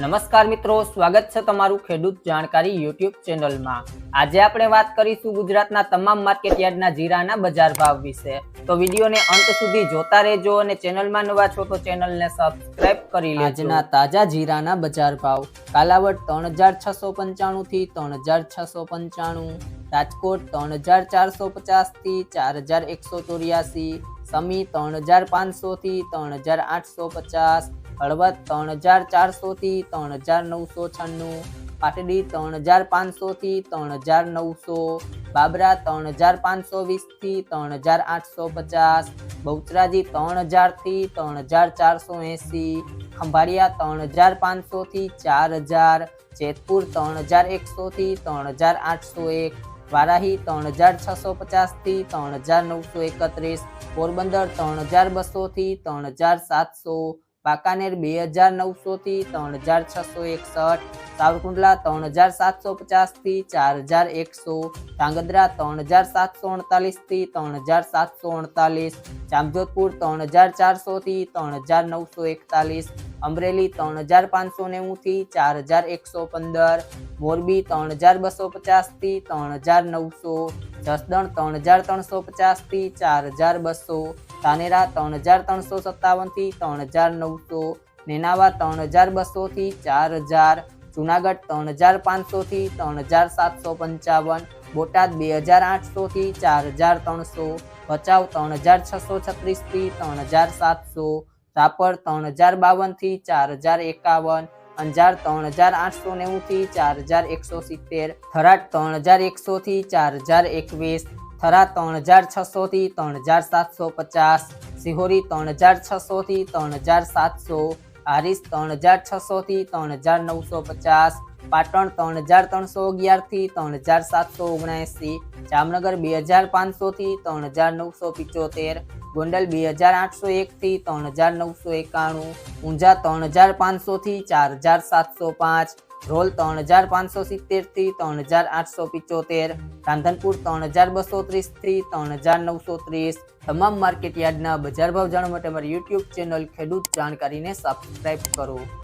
નમસ્કાર મિત્રો, સ્વાગત છે તમારું ખેડૂત જાણકારી યુટ્યુબ ચેનલમાં. આજે આપણે વાત કરીશું ગુજરાતના તમામ માર્કેટ યાર્ડના જીરાના બજાર ભાવ વિશે. તો વિડીયોને અંત સુધી જોતા રહેજો અને ચેનલમાં નવા છો તો ચેનલને સબસ્ક્રાઇબ કરી લેજો. આજના તાજા જીરાના બજાર ભાવ. કાલાવડ ત્રણ હજાર છસો પંચાણું થી ત્રણ હજાર છસો પંચાણું. રાજકોટ ત્રણ હજાર ચારસો પચાસથી ચાર હજાર એકસો ચોર્યાસી. સમી ત્રણ હજાર પાંચસો થી ત્રણ હજાર આઠસો પચાસ. હળવદ ત્રણ હજાર ચારસો થી ત્રણ હજાર નવસો છન્નું પાટડી ત્રણ હજાર પાંચસો થી ત્રણ હજાર નવસો બાબરા ત્રણ હજાર પાંચસો વીસથી ત્રણ હજાર આઠસો પચાસ બહુચરાજી ત્રણ હજારથી ત્રણ હજાર ચારસો એંસી ખંભાળિયા ત્રણ હજાર પાંચસો થી ચાર હજાર જેતપુર ત્રણ હજાર એકસો થી ત્રણ હજાર આઠસો એક વારાહી ત્રણ હજાર છસો પચાસથી ત્રણ હજાર નવસો એકત્રીસ પોરબંદર ત્રણ હજાર બસો થી ત્રણ હજાર સાતસો વાંકાનેર બે હજાર નવસો થી ત્રણ હજાર છસો એકસઠ સાવરકુંડલા ત્રણ હજાર સાતસો પચાસથી ચાર હજાર એકસો ધાંગધ્રા ત્રણ હજાર સાતસો અડતાલીસથી ત્રણ હજાર સાતસો અડતાલીસ જામજોધપુર ત્રણ હજાર ચારસો થી ત્રણ હજાર નવસો એકતાલીસ અમરેલી ત્રણ હજાર પાંચસો નેવું થી ચાર હજાર એકસો પંદર મોરબી ત્રણ હજાર બસો પચાસથી ત્રણ હજાર નવસો જસદણ ત્રણ હજાર ત્રણસો પચાસથી ચાર હજાર બસો ધાનેરા ત્રણ હજાર ત્રણસો સત્તાવનથી ત્રણ હજાર નવસો નેનાવા ત્રણ હજાર બસોથી ચાર હજાર જુનાગઢ ત્રણ હજાર પાંચસોથી ત્રણ હજાર સાતસો પંચાવન બોટાદ બે હજાર આઠસોથી ચાર હજાર ત્રણસો ભચાઉ ત્રણ હજાર છસો છત્રીસથી ત્રણ હજાર સાતસો રાપર ત્રણ હજાર બાવનથી ચાર હજાર એકાવન અંજાર ત્રણ હજાર આઠસો નેવુંથી ચાર હજાર એકસો સિત્તેર થરાદ ત્રણ હજાર એકસોથી ચાર હજાર એકવીસ થરા ત્રણ હજાર છસો થી ત્રણ હજાર સાતસો પચાસ સિહોરી ત્રણ હજાર છસો થી ત્રણ હજાર સાતસો હારીસ ત્રણ હજાર છસો થી ત્રણ હજાર નવસો પચાસ પાટણ ત્રણ હજાર ત્રણસો અગિયારથી ત્રણ હજાર સાતસો ઓગણએંસી જામનગર બે હજાર પાંચસો થી ત્રણ હજાર નવસો પિચોતેર ગોંડલ બે હજાર આઠસો એક થી ત્રણ હજાર નવસો એકાણું ઊંઝા ત્રણ હજાર પાંચસો થી ચાર હજાર સાતસો પાંચ રોલ ત્રણ હજાર પાંચસો સિત્તેરથી ત્રણ હજાર આઠસો પિચોતેર, રાંધનપુર ત્રણ હજાર બસો ત્રીસથી ત્રણ હજાર નવસો ત્રીસ. તમામ માર્કેટ યાર્ડના બજાર ભાવ જાણવા માટે અમારી યુટ્યુબ ચેનલ ખેડૂત જાણકારીને સબસ્ક્રાઇબ કરો.